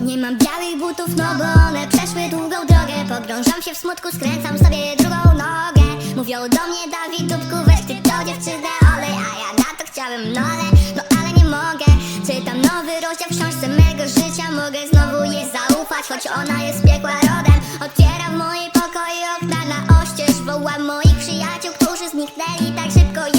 Nie mam białych butów, no bo one przeszły długą drogę. Pogrążam się w smutku, skręcam sobie drugą nogę. Mówią do mnie Dawid Dubku, weź ty to dziewczynę olej. A ja na to chciałem, no ale, no ale nie mogę. Czytam nowy rozdział w książce mego życia. Mogę znowu jej zaufać, choć ona jest piekła rodem. Otwieram w mojej pokoju okna na oścież. Wołam moich przyjaciół, którzy zniknęli tak szybko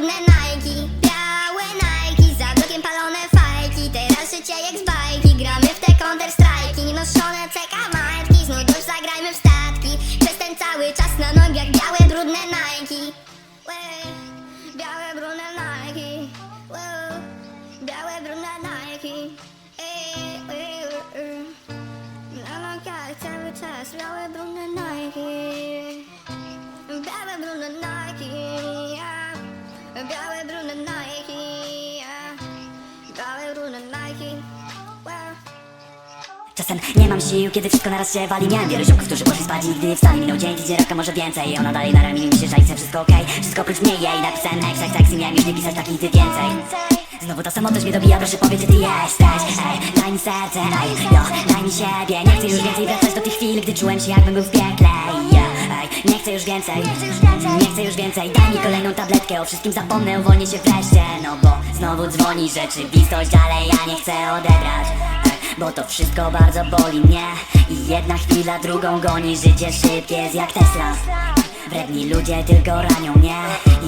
brudne Nike. Białe Nike, za blokiem palone fajki. Teraz życie jak z bajki, gramy w te counter strajki Noszone CK majtki, z nudów zagrajmy w statki. Przez ten cały czas na nogach białe brudne Nike. Białe brudne Nike. Białe brudne Nike. Ej, Białe brudne Nike yeah. Białe brudne Nike. Czasem nie mam sił, kiedy wszystko naraz się wali. Miałem wielu ziomków, którzy poszli spać i nigdy nie wstali Minął dzień, tydzień, rok, a może więcej. Ona dalej na ramieniu mi się żalice, wszystko okej. Wszystko oprócz mnie, jej napisałem ex, ex, ex I miałem już nie pisać takich ty więcej. Znowu ta samotność mnie dobija, proszę powiedz, gdzie ty jesteś. Ej, daj mi serce, ej, jo, daj mi siebie. Nie chcę już więcej wracać do tych chwil, gdy czułem się jakbym był w piekle już więcej, nie chcę już więcej. Daj mi kolejną tabletkę, o wszystkim zapomnę, uwolnię się wreszcie. No bo znowu dzwoni rzeczywistość, ale ja nie chcę odebrać. Ej, Bo to wszystko bardzo boli mnie. I jedna chwila drugą goni Życie szybkie jest jak Tesla. Wredni ludzie tylko ranią mnie.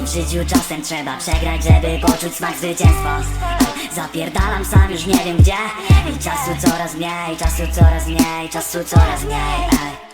I w życiu czasem trzeba przegrać, żeby poczuć smak zwycięstwa. Ej, Zapierdalam sam już nie wiem gdzie. I czasu coraz mniej, czasu coraz mniej, Czasu coraz mniej